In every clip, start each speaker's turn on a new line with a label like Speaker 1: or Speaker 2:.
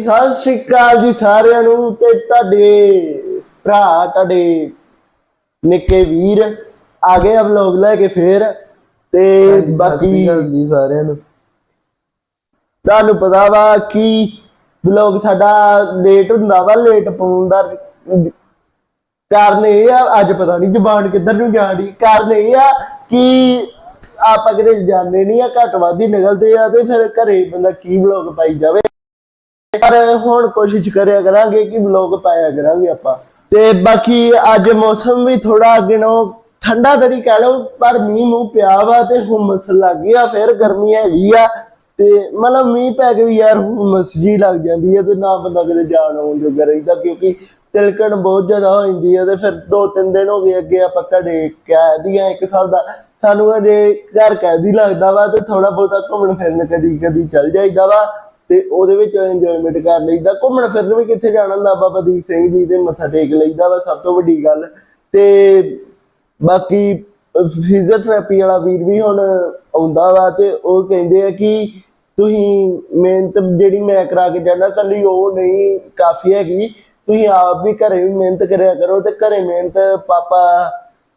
Speaker 1: ਸਤਿ ਸ਼੍ਰੀ ਅਕਾਲ ਜੀ ਸਾਰਿਆਂ ਨੂੰ ਤੇ ਤੁਹਾਡੇ ਭਰਾ ਤੁਹਾਡੇ ਨਿੱਕੇ ਵੀਰ ਆ ਗਏ ਆ ਵਲੌਗ ਲੈ ਕੇ ਫੇਰ ਤੇ ਬਾਕੀ
Speaker 2: ਜੀ ਸਾਰਿਆਂ ਨੂੰ।
Speaker 1: ਤੁਹਾਨੂੰ ਪਤਾ ਵਾ ਕਿ ਵਲੌਗ ਸਾਡਾ ਲੇਟ ਹੁੰਦਾ ਵਾ ਲੇਟ ਪਾਉਣ ਦਾ ਕਾਰਨ ਇਹ ਆ ਅੱਜ ਪਤਾ ਨਹੀਂ ਜ਼ਬਾਨ ਕਿੱਧਰ ਨੂੰ ਜਾਣੀ ਕਾਰਨ ਇਹ ਆ ਕਿ ਆਪਾਂ ਕਿਤੇ ਜਾਂਦੇ ਨਹੀਂ ਆ ਘੱਟ ਹੀ ਨਿਕਲਦੇ ਆ ਤੇ ਫਿਰ ਘਰੇ ਬੰਦਾ ਕੀ ਵਲੌਗ ਪਾਈ ਜਾਵੇ। ਪਰ ਹੁਣ ਕੋਸ਼ਿਸ਼ ਕਰਿਆ ਕਰਾਂਗੇ ਕਿ ਵਲੌਗ ਪਾਇਆ ਕਰਾਂਗੇ ਆਪਾਂ। ਤੇ ਬਾਕੀ ਅੱਜ ਮੌਸਮ ਵੀ ਥੋੜਾ ਅੱਗੇੋਂ ਠੰਡਾ ਤਰੀ ਕਹਿ ਲਓ, ਪਰ ਮੀਂਹ ਮੂੰਹ ਪਿਆ ਵਾ ਤੇ ਹੁਮਸ ਲੱਗ ਗਿਆ ਫਿਰ ਗਰਮੀ ਹੈਗੀ ਆ। ਤੇ ਮਤਲਬ ਮੀਂਹ ਪੈ ਕੇ ਵੀ ਯਾਰ ਹੁਮਸ ਜੀ ਲੱਗ ਜਾਂਦੀ ਹੈ ਤੇ ਨਾ ਬੰਦਾ ਕਿਤੇ ਜਾਣ ਆਉਣ ਜੋਗਾ ਰਹਿੰਦਾ, ਕਿਉਂਕਿ ਤਿਲਕਣ ਬਹੁਤ ਜ਼ਿਆਦਾ ਹੋ ਜਾਂਦੀ ਹੈ ਤੇ ਫਿਰ ਦੋ ਤਿੰਨ ਦਿਨ ਹੋ ਗਏ ਅੱਗੇ ਆਪਾਂ ਘੜੇ ਕਹਿ ਦੀਆਂ ਇੱਕ ਸਾਲ ਦਾ। ਸਾਨੂੰ ਅਜੇ ਘਰ ਕੈਦੀ ਲੱਗਦਾ ਵਾ ਤੇ ਥੋੜਾ ਬਹੁਤਾ ਘੁੰਮਣ ਫਿਰਨ ਕਦੀ ਕਦੀ ਚੱਲ ਜਾਈਦਾ ਵਾ। ਤੇ ਉਹਦੇ ਵਿੱਚ ਇੰਜੋਇਮੈਂਟ ਕਰ ਲਈਦਾ। ਘੁੰਮਣ ਫਿਰਨ ਵੀ ਕਿੱਥੇ ਜਾਣਾ ਹੁੰਦਾ? ਬਾਬਾ ਦੀਪ ਸਿੰਘ ਜੀ ਦੇ ਮੱਥਾ ਟੇਕ ਲਈਦਾ ਵਾ, ਸਭ ਤੋਂ ਵੱਡੀ ਗੱਲ। ਤੇ ਬਾਕੀ ਫਿਜ਼ੀਓਥੈਰੇਪੀ ਵਾਲਾ ਵੀਰ ਵੀ ਹੁਣ ਆਉਂਦਾ ਵਾ ਤੇ ਉਹ ਕਹਿੰਦੇ ਆ ਕਿ ਤੁਸੀਂ ਮਿਹਨਤ ਜਿਹੜੀ ਮੈਂ ਕਰਾ ਕੇ ਜਾਣਾ ਕੱਲੀ ਉਹ ਨਹੀਂ, ਕਾਫੀ ਹੈਗੀ। ਤੁਸੀਂ ਆਪ ਵੀ ਘਰੇ ਵੀ ਮਿਹਨਤ ਕਰਿਆ ਕਰੋ ਤੇ ਘਰੇ ਮਿਹਨਤ ਪਾਪਾ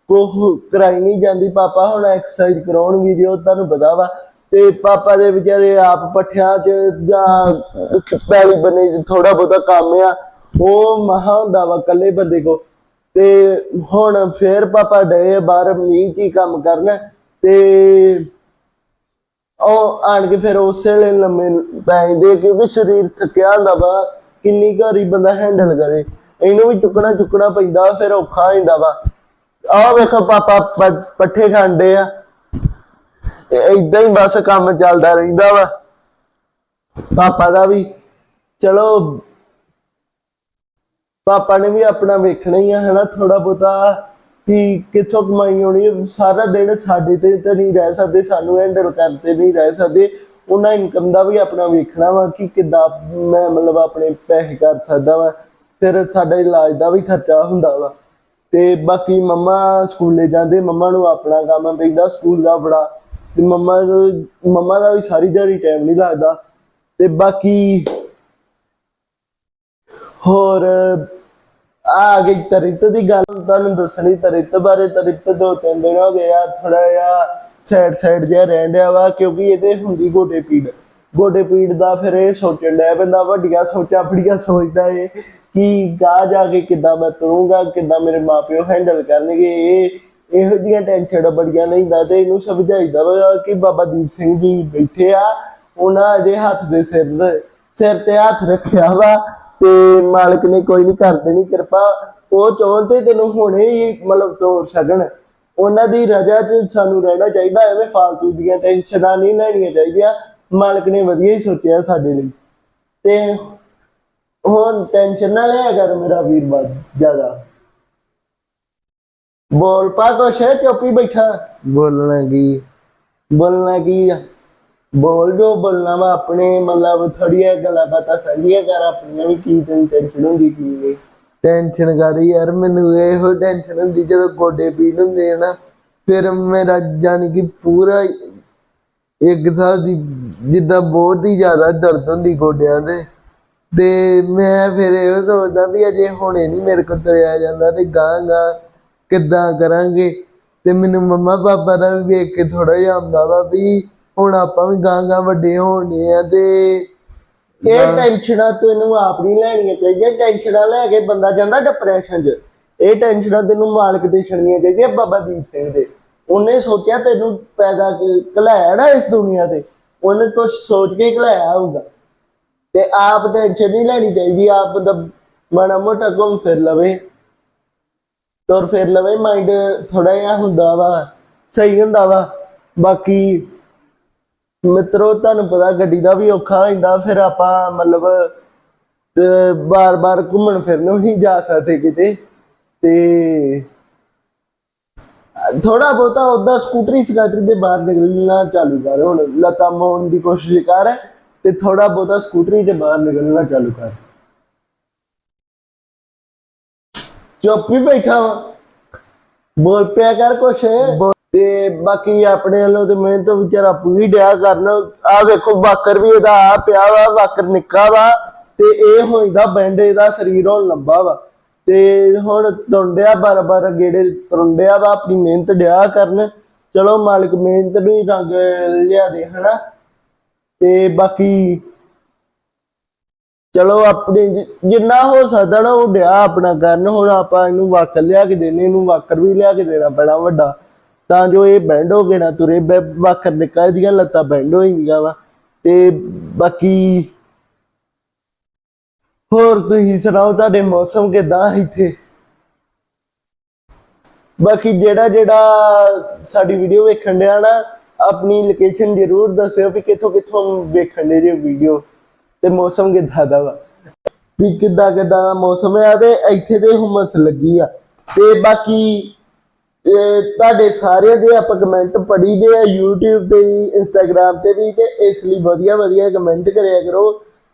Speaker 1: ਕੋ ਕਰਾਈ ਨਹੀਂ ਜਾਂਦੀ। ਪਾਪਾ ਹੁਣ ਐਕਸਰਸਾਈਜ਼ ਕਰਾਉਣ ਵੀਡੀਓ ਤੁਹਾਨੂੰ ਪਤਾ ਵਾ। ਤੇ ਪਾਪਾ ਦੇ ਵਿਚਾਰੇ ਆਪ ਪੱਠਿਆਂ 'ਚ ਜਾਂ ਪੈਲੀ ਬਨੇ ਥੋੜਾ ਬਹੁਤਾ ਕੰਮ ਆ ਉਹ ਮਹਾ ਹੁੰਦਾ ਵਾ ਇਕੱਲੇ ਬੰਦੇ ਕੋ ਤੇ ਹੁਣ ਫੇਰ ਪਾਪਾ ਡਏ ਬਾਹਰ ਮੀਂਹ 'ਚ ਹੀ ਕੰਮ ਕਰਨ ਤੇ ਉਹ ਆਣ ਕੇ ਫਿਰ ਉਸੇ ਵੇਲੇ ਲੰਮੇ ਪੈ ਜਾਂਦੇ ਆ ਕਿਉਂਕਿ ਸਰੀਰ ਥੱਕਿਆ ਹੁੰਦਾ ਵਾ ਕਿੰਨੀ ਘਰੀ ਬੰਦਾ ਹੈਂਡਲ ਕਰੇ। ਇਹਨੂੰ ਵੀ ਚੁੱਕਣਾ ਚੁੱਕਣਾ ਪੈਂਦਾ ਵਾ, ਫਿਰ ਔਖਾ ਹੋ ਜਾਂਦਾ ਵਾ। ਆਹ ਵੇਖੋ ਪਾਪਾ ਪੱਠੇ ਖਾਂਦੇ ਆ। ਤੇ ਇਦਾਂ ਹੀ ਬਸ ਕੰਮ ਚੱਲਦਾ ਰਹਿੰਦਾ ਵਾ। ਪਾਪਾ ਦਾ ਵੀ, ਚਲੋ, ਪਾਪਾ ਨੇ ਵੀ ਆਪਣਾ ਵੇਖਣਾ ਹੀ ਆ, ਹਨਾ ਥੋੜਾ ਬਹੁਤਾ ਕਿ ਕਿੱਥੋਂ ਕਮਾਈ ਹੋਣੀ ਸਾਰਾ ਦਿਨ ਸਾਡੇ ਤੇ ਤਾਂ ਨਹੀਂ ਰਹਿ ਸਕਦੇ, ਸਾਨੂੰ ਹੈਂਡਲ ਕਰਦੇ ਨਹੀਂ ਰਹਿ ਸਕਦੇ। ਉਹਨਾਂ ਇਨਕਮ ਦਾ ਵੀ ਆਪਣਾ ਵੇਖਣਾ ਵਾ ਕਿ ਕਿੱਦਾਂ ਮੈਂ ਮਤਲਬ ਆਪਣੇ ਪੈਸੇ ਕਰ ਸਕਦਾ ਵਾ। ਫਿਰ ਸਾਡਾ ਇਲਾਜ ਦਾ ਵੀ ਖਰਚਾ ਹੁੰਦਾ ਵਾ। ਤੇ ਬਾਕੀ ਮੰਮਾ ਸਕੂਲੇ ਜਾਂਦੇ, ਮੰਮਾ ਨੂੰ ਆਪਣਾ ਕੰਮ ਪੈਂਦਾ, ਸਕੂਲ ਦਾ ਬੜਾ ਤੇ ਮੰਮਾ ਨੂੰ- ਮੰਮਾ ਦਾ ਵੀ ਸਾਰੀ ਦਿਹਾੜੀ ਟਾਈਮ ਨਹੀਂ ਲੱਗਦਾ। ਤੇ ਬਾਕੀ ਹੋਰ, ਆ ਗਈ ਤਰਿਤ ਦੀ ਗੱਲ। ਤੁਹਾਨੂੰ ਦੱਸਣੀ ਤਰਿਤ ਬਾਰੇ ਤਰਿਤ ਦੋ ਤਿੰਨ ਦਿਨ ਹੋ ਗਏ ਆ ਥੋੜਾ ਜਿਹਾ ਸਾਈਡ ਸਾਈਡ ਜਿਹਾ ਰਹਿਣ ਡਿਆ ਵਾ, ਕਿਉਂਕਿ ਇਹਦੇ ਹੁੰਦੀ ਗੋਡੇ ਪੀੜ। ਗੋਡੇ ਪੀੜ ਦਾ ਫਿਰ ਇਹ ਸੋਚਣ ਡਿਆ ਬੰਦਾ, ਵੱਡੀਆਂ ਸੋਚਾਂ ਬੜੀਆਂ ਸੋਚਦਾ ਏ, ਕਿ ਗਾ ਜਾ ਕੇ ਕਿੱਦਾਂ ਮੈਂ ਤੁਰੂੰਗਾ, ਕਿੱਦਾਂ ਮੇਰੇ ਮਾਪਿਓ ਹੈਂਡਲ ਕਰਨਗੇ, ਇਹ ਇਹੋ ਜਿਹੀਆਂ ਟੈਨਸ਼ਨ ਬੜੀਆਂ ਲੈਂਦਾ ਤੇ ਇਹਨੂੰ ਸਮਝਾਈਦਾ ਵਾ ਕਿ ਬਾਬਾ ਦੀਪ ਸਿੰਘ ਜੀ ਬੈਠੇ ਆ, ਉਹਨਾਂ ਅਜੇ ਹੱਥ ਦੇ ਸਿਰ ਸਿਰ ਤੇ ਹੱਥ ਰੱਖਿਆ ਵਾ ਤੇ ਮਾਲਕ ਨੇ ਕੋਈ ਨਹੀਂ ਕਰ ਦੇਣੀ ਕਿਰਪਾ, ਉਹ ਚਾਹੁਣ ਤੇ ਤੈਨੂੰ ਹੁਣੇ ਹੀ ਮਤਲਬ ਤੋਰ ਸਕਣ। ਉਹਨਾਂ ਦੀ ਰਜਾ 'ਚ ਸਾਨੂੰ ਰਹਿਣਾ ਚਾਹੀਦਾ, ਐਵੇਂ ਫਾਲਤੂ ਦੀਆਂ ਟੈਨਸ਼ਨਾਂ ਨਹੀਂ ਲੈਣੀਆਂ ਚਾਹੀਦੀਆਂ। ਮਾਲਕ ਨੇ ਵਧੀਆ ਹੀ ਸੋਚਿਆ ਸਾਡੇ ਲਈ। ਤੇ ਹੁਣ ਟੈਨਸ਼ਨ ਨਾ ਲਿਆ ਕਰ ਮੇਰਾ ਵੀਰ ਬਾਦ ਜ਼ਿਆਦਾ। ਬੋਲ ਪਾ ਕੁਛ, ਚੁੱਪੀ ਬੈਠਾ।
Speaker 2: ਬੋਲਣਾ ਕੀ?
Speaker 1: ਬੋਲਣਾ ਕੀ ਆ? ਬੋਲ ਜੋ ਬੋਲਣਾ ਵਾ ਆਪਣੇ, ਮਤਲਬ ਥੋੜੀਆਂ ਗੱਲਾਂ ਬਾਤਾਂ ਸਾਂਝੀਆਂ ਕਰ ਆਪਣੀਆਂ ਵੀ ਕੀ ਤੈਨੂੰ ਟੈਨਸ਼ਨ ਹੁੰਦੀ ਕੀ ਨਹੀਂ।
Speaker 2: ਟੈਨਸ਼ਨ ਕਾਦੀ ਯਾਰ, ਮੈਨੂੰ ਇਹੋ ਟੈਨਸ਼ਨ ਹੁੰਦੀ ਜਦੋਂ ਗੋਡੇ ਪੀੜ ਹੁੰਦੇ ਆ ਨਾ, ਫਿਰ ਮੇਰਾ ਜਾਨੀ ਕਿ ਪੂਰਾ ਇੱਕ ਹਿਸਾਬ ਦੀ ਜਿੱਦਾਂ ਬਹੁਤ ਹੀ ਜ਼ਿਆਦਾ ਦਰਦ ਹੁੰਦੀ ਗੋਡਿਆਂ ਦੇ। ਤੇ ਮੈਂ ਫਿਰ ਇਹ ਸੋਚਦਾ ਵੀ ਅਜੇ ਹੁਣੇ ਨਹੀਂ ਮੇਰੇ ਕੋਲ ਤੁਰਿਆ ਜਾਂਦਾ ਤੇ ਗਾਂ ਗਾਂ ਕਿੱਦਾਂ ਕਰਾਂਗੇ? ਤੇ ਮੈਨੂੰ ਮੰਮਾ ਪਾਪਾ ਦਾ ਵੀ ਵੇਖ ਕੇ ਥੋੜਾ ਜਿਹਾ ਆਉਂਦਾ ਵਾ ਵੀ ਹੁਣ ਆਪਾਂ ਵੀ ਗਾਂ ਗਾਂ ਵੱਡੇ ਹੋਣੇ ਆ ਤੇ
Speaker 1: ਇਹ ਟੈਨਸ਼ਨਾਂ ਤੈਨੂੰ ਆਪ ਨਹੀਂ ਲੈਣੀਆਂ ਚਾਹੀਦੀਆਂ। ਟੈਨਸ਼ਨਾਂ ਲੈ ਕੇ ਬੰਦਾ ਜਾਂਦਾ ਡਿਪਰੈਸ਼ਨ 'ਚ। ਇਹ ਟੈਨਸ਼ਨਾਂ ਤੈਨੂੰ ਮਾਲਕ ਦੇ ਛੜਨੀਆਂ ਚਾਹੀਦੀਆਂ ਬਾਬਾ ਦੀਪ ਸਿੰਘ ਦੇ। ਉਹਨੇ ਸੋਚਿਆ ਤੈਨੂੰ ਪੈਦਾ ਕਲਾਇਆ ਨਾ ਇਸ ਦੁਨੀਆ ਤੇ। ਉਹਨੇ ਕੁਝ ਸੋਚ ਕੇ ਕਲਾਇਆ ਹੋਊਗਾ। ਤੇ ਆਪ ਟੈਨਸ਼ਨ ਨਹੀਂ ਲੈਣੀ ਚਾਹੀਦੀ। ਆਪ ਬੰਦਾ ਮਾੜਾ ਮੋਟਾ ਘੁੰਮ ਫਿਰ ਲਵੇ। ਤੁਰ ਫਿਰ ਲਵੇ ਮਾਈਂਡ ਥੋੜਾ ਜਿਹਾ ਹੁੰਦਾ ਵਾ, ਸਹੀ ਹੁੰਦਾ ਵਾ। ਬਾਕੀ ਮਿੱਤਰੋ, ਤੁਹਾਨੂੰ ਪਤਾ ਗੱਡੀ ਦਾ ਵੀ ਔਖਾ ਹੋ ਜਾਂਦਾ ਫਿਰ ਆਪਾਂ ਮਤਲਬ ਬਾਰ-ਬਾਰ ਘੁੰਮਣ ਫਿਰਨ ਨੂੰ ਨਹੀਂ ਜਾ ਸਕਦੇ ਕਿਤੇ। ਤੇ ਥੋੜਾ ਬਹੁਤਾ ਉਹਦਾ ਸਕੂਟਰੀ ਸਕਾਟਰੀ ਦੇ ਬਾਹਰ ਨਿਕਲਣਾ ਚਾਲੂ ਕਰ। ਹੁਣ ਲਤਾ ਮੋਣ ਦੀ ਕੋਸ਼ਿਸ਼ ਕਰ, ਤੇ ਥੋੜਾ ਬਹੁਤਾ ਸਕੂਟਰੀ ਦੇ ਬਾਹਰ ਨਿਕਲਣਾ ਚਾਲੂ ਕਰ। ਚੁੱਪ ਹੀ ਬੈਠਾ ਵਾ। ਬੋਲ ਪਿਆ ਕਰ ਕੁਛ। ਤੇ ਬਾਕੀ ਆਪਣੇ ਵੱਲੋਂ ਤੇ ਮਿਹਨਤ ਵਿਚਾਰਾ ਪੂਰੀ ਡਿਆ ਕਰਨ। ਆ ਵੇਖੋ ਬਾਕਰ ਵੀ ਇਹਦਾ ਆ ਪਿਆ ਵਾ ਬਾਕਰ ਨਿੱਕਾ ਵਾ। ਤੇ ਇਹ ਹੋਈਦਾ ਬੈਂਡ ਇਹਦਾ ਸਰੀਰ ਹੁਣ ਲੰਬਾ ਵਾ। ਤੇ ਹੁਣ ਤੁੰਡਿਆ ਬਾਰ ਬਾਰ ਗੇੜੇ ਤੁੰਡਿਆ ਵਾ ਆਪਣੀ ਮਿਹਨਤ ਡਿਆ ਕਰਨ। ਚਲੋ ਮਾਲਕ ਮਿਹਨਤ ਨੂੰ ਹੀ ਰੰਗ ਲਿਆ ਦੇ ਹਨਾ। ਤੇ ਬਾਕੀ ਚਲੋ ਆਪਣੇ ਜਿ- ਜਿੰਨਾ ਹੋ ਸਕਦਾ ਨਾ ਉਹ ਡਿਆ ਆਪਣਾ ਕਰਨ, ਹੁਣ ਆਪਾਂ ਇਹਨੂੰ ਵਾਕਰ ਲਿਆ ਕੇ ਦੇਣੇ, ਇਹਨੂੰ ਵਾਕਰ ਵੀ ਲਿਆ ਕੇ ਦੇਣਾ ਪੈਣਾ ਵੱਡਾ। ਤਾਂ ਜੋ ਇਹ ਬੈਂਡ ਹੋ ਕੇ ਨਾ ਤੁਰੇ, ਬੈ- ਵਾਕਰ ਨਿੱਕਾ ਇਹਦੀਆਂ ਲੱਤਾਂ ਬੈਂਡ ਹੋ ਵਾ। ਤੇ ਬਾਕੀ ਹੋਰ ਤੁਸੀਂ ਸੁਣਾਓ, ਤੁਹਾਡੇ ਮੌਸਮ ਕਿਦਾਂ ਇੱਥੇ? ਬਾਕੀ ਜਿਹੜਾ ਜਿਹੜਾ ਸਾਡੀ ਵੀਡੀਓ ਵੇਖਣ ਡਿਆ ਨਾ, ਆਪਣੀ ਲੋਕੇਸ਼ਨ ਜ਼ਰੂਰ ਦੱਸਿਓ ਵੀ ਕਿੱਥੋਂ ਕਿੱਥੋਂ ਵੇਖਣ ਦੇ ਜੇ ਵੀਡੀਓ ਤੇ ਮੌਸਮ ਕਿੱਦਾਂ ਦਾ ਵਾ? ਵੀ ਕਿੱਦਾਂ ਕਿੱਦਾਂ ਦਾ ਮੌਸਮ ਆ ਤੇ ਇੱਥੇ ਤੇ ਹੁਮਸ ਲੱਗੀ ਆ। ਤੇ ਬਾਕੀ ਤੁਹਾਡੇ ਸਾਰਿਆਂ ਦੇ ਆਪਾਂ ਕਮੈਂਟ ਪੜੀਦੇ ਆ YouTube ਤੇ ਵੀ, Instagram ਤੇ ਵੀ ਤੇ ਇਸ ਲਈ ਵਧੀਆ ਵਧੀਆ ਕਮੈਂਟ ਕਰਿਆ ਕਰੋ।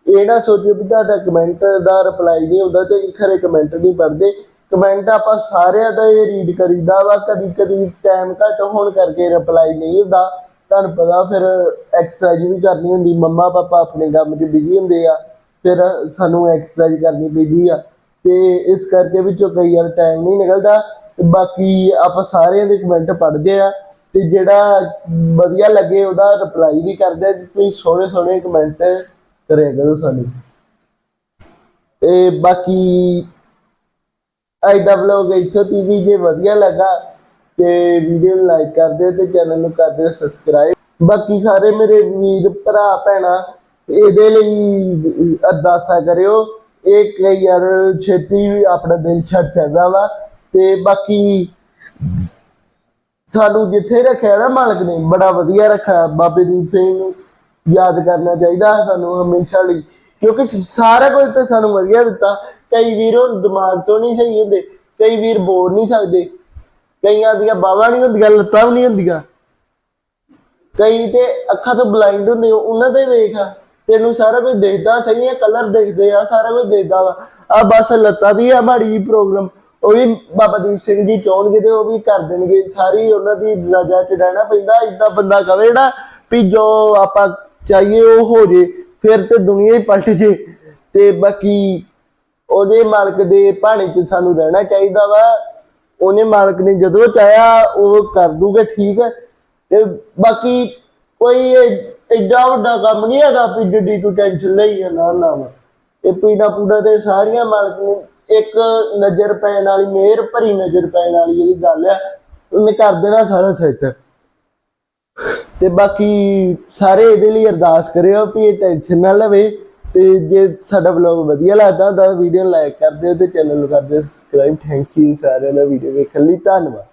Speaker 1: ਇਹ ਨਾ ਸੋਚਿਓ ਵੀ ਤੁਹਾਡਾ ਕਮੈਂਟ ਦਾ ਰਿਪਲਾਈ ਨਹੀਂ ਹੁੰਦਾ ਤੇ ਖਰੇ ਕਮੈਂਟ ਨਹੀਂ ਪੜਦੇ ਕਮੈਂਟ ਆਪਾਂ ਸਾਰਿਆਂ ਦਾ ਇਹ ਰੀਡ ਕਰੀਦਾ ਵਾ ਕਦੀ ਕਦੀ ਟਾਈਮ ਘੱਟ ਹੋਣ ਕਰਕੇ ਰਿਪਲਾਈ ਨਹੀਂ ਹੁੰਦਾ। ਤੁਹਾਨੂੰ ਪਤਾ ਫਿਰ ਐਕਸਰਸਾਈਜ਼ ਵੀ ਕਰਨੀ ਹੁੰਦੀ, ਮੰਮਾ ਪਾਪਾ ਆਪਣੇ ਕੰਮ 'ਚ ਬਿਜ਼ੀ ਹੁੰਦੇ ਆ, ਫਿਰ ਸਾਨੂੰ ਐਕਸਰਸਾਈਜ਼ ਕਰਨੀ ਪੈਂਦੀ ਆ, ਤੇ ਇਸ ਕਰਕੇ ਵਿੱਚੋਂ ਕਈ ਵਾਰ ਟਾਈਮ ਨਹੀਂ ਨਿਕਲਦਾ, ਤੇ ਬਾਕੀ ਆਪਾਂ ਸਾਰਿਆਂ ਦੇ ਕਮੈਂਟ ਪੜ੍ਹਦੇ ਆ, ਤੇ ਜਿਹੜਾ ਵਧੀਆ ਲੱਗੇ ਉਹਦਾ ਰਿਪਲਾਈ ਵੀ ਕਰਦੇ ਆ, ਤੁਸੀਂ ਸੋਹਣੇ ਸੋਹਣੇ ਕਮੈਂਟ ਕਰਿਆ ਕਰੋ ਸਾਨੂੰ। ਇਹ ਬਾਕੀ ਅੱਜ ਦਾ ਵਲੌਗ ਇੱਥੋਂ ਤੀਜੀ ਜੇ ਵਧੀਆ ਲੱਗਾ ਤੇ ਵੀਡੀਓ ਨੂੰ ਲਾਈਕ ਕਰ ਦਿਓ ਤੇ ਚੈਨਲ ਨੂੰ ਕਰ ਦਿਓ ਸਬਸਕ੍ਰਾਈਬ ਬਾਕੀ ਸਾਰੇ ਮੇਰੇ ਵੀਰ, ਭਰਾ, ਭੈਣਾਂ, ਇਹਦੇ ਲਈ ਅਰਦਾਸਾਂ ਕਰਿਓ। ਇਹ ਕਈ ਯਾਰ ਛੇਤੀ ਆਪਣਾ ਦਿਲ ਛੱਡ ਜਾਂਦਾ ਵਾ ਤੇ ਬਾਕੀ ਸਾਨੂੰ ਜਿੱਥੇ ਰੱਖਿਆ ਨਾ ਮਾਲਕ ਨੇ, ਬੜਾ ਵਧੀਆ ਰੱਖਿਆ। ਬਾਬੇ ਦੀਪ ਸਿੰਘ ਨੂੰ ਯਾਦ ਕਰਨਾ ਚਾਹੀਦਾ ਸਾਨੂੰ ਹਮੇਸ਼ਾ ਲਈ। ਕਿਉਂਕਿ ਸਾਰਾ ਕੁਝ ਤਾਂ ਸਾਨੂੰ ਵਧੀਆ ਦਿੱਤਾ। ਕਈ ਵੀਰ ਉਹ ਦਿਮਾਗ ਤੋਂ ਨਹੀਂ ਸਹੀ ਹੁੰਦੇ, ਕਈ ਵੀਰ ਬੋਲ ਨਹੀਂ ਸਕਦੇ। ਕਈਆਂ ਦੀਆਂ ਬਾਹਾਂ ਨਹੀਂ ਹੁੰਦੀਆਂ, ਲੱਤਾਂ ਵੀ ਨਹੀਂ ਹੁੰਦੀਆਂ। ਕਈ ਤੇ ਅੱਖਾਂ ਤੋਂ ਬਲਾਈਂਡ ਹੁੰਦੇ ਉਹਨਾਂ ਦੇ ਵੇਖ ਤੈਨੂੰ ਸਾਰਾ ਕੁਝ ਦਿਖਦਾ ਸਹੀ ਹੈ ਕਲਰ ਦਿਖਦੇ ਆ, ਸਾਰਾ ਕੁਝ ਦਿਖਦਾ ਵਾ। ਆ ਬਸ ਲੱਤਾਂ ਦੀ ਆ ਮਾੜੀ ਪ੍ਰੋਬਲਮ ਉਹ ਵੀ ਬਾਬਾ ਦੀਪ ਸਿੰਘ ਜੀ ਚਾਹਣਗੇ ਤੇ ਉਹ ਵੀ ਕਰ ਦੇਣਗੇ। ਸਾਰੀ ਉਹਨਾਂ ਦੀ ਨਜ਼ਰ ਚ ਰਹਿਣਾ ਪੈਂਦਾ ਇਦਾਂ ਬੰਦਾ ਕਵੇ ਨਾ ਵੀ ਜੋ ਆਪਾਂ ਚਾਹੀਏ ਉਹ ਹੋ ਜੇ, ਫਿਰ ਤੇ ਦੁਨੀਆ ਹੀ ਪਲਟ ਜੇ। ਤੇ ਬਾਕੀ ਉਹਦੇ ਮਾਲਕ ਦੇ ਭਾਣੇ 'ਚ ਸਾਨੂੰ ਰਹਿਣਾ ਚਾਹੀਦਾ ਵਾ। ਉਹਨੇ ਮਾਲਕ ਨੇ ਜਦੋਂ ਚਾਹਿਆ, ਉਹ ਕਰ ਦੂਗਾ, ਠੀਕ ਹੈ। ਤੇ ਬਾਕੀ ਕੋਈ ਐਡਾ ਵੱਡਾ ਕੰਮ ਨਹੀਂ ਹੈਗਾ ਵੀ ਜਿੱਡੀ ਤੂੰ ਟੈਨਸ਼ਨ ਲਈ ਨਾ ਨਾ ਇਹ ਪੀੜਾ ਪੂੜਾ ਤੇ ਸਾਰੀਆਂ ਮਾਲਕ ਨੂੰ ਇੱਕ ਨਜ਼ਰ ਪੈਣ ਵਾਲੀ, ਮਿਹਰ ਭਰੀ ਨਜ਼ਰ ਪੈਣ ਵਾਲੀ ਇਹਦੀ ਗੱਲ ਆ, ਉਹਨੇ ਕਰ ਦੇਣਾ ਸਾਰਾ ਸੈੱਟ ਤੇ ਬਾਕੀ ਸਾਰੇ ਇਹਦੇ ਲਈ ਅਰਦਾਸ ਕਰਿਓ ਵੀ ਇਹ ਟੈਨਸ਼ਨ ਨਾ ਲਵੇ। ਤੇ ਜੇ ਸਾਡਾ ਵਲੌਗ ਵਧੀਆ ਲੱਗਦਾ ਤਾਂ ਵੀਡੀਓ ਲਾਈਕ ਕਰ ਦਿਓ ਤੇ ਚੈਨਲ ਨੂੰ ਕਰ ਦਿਓ। ਸਬਸਕ੍ਰਾਈਬ ਥੈਂਕ ਯੂ ਸਾਰਿਆਂ ਦਾ ਵੀਡੀਓ ਵੇਖਣ ਲਈ, ਧੰਨਵਾਦ।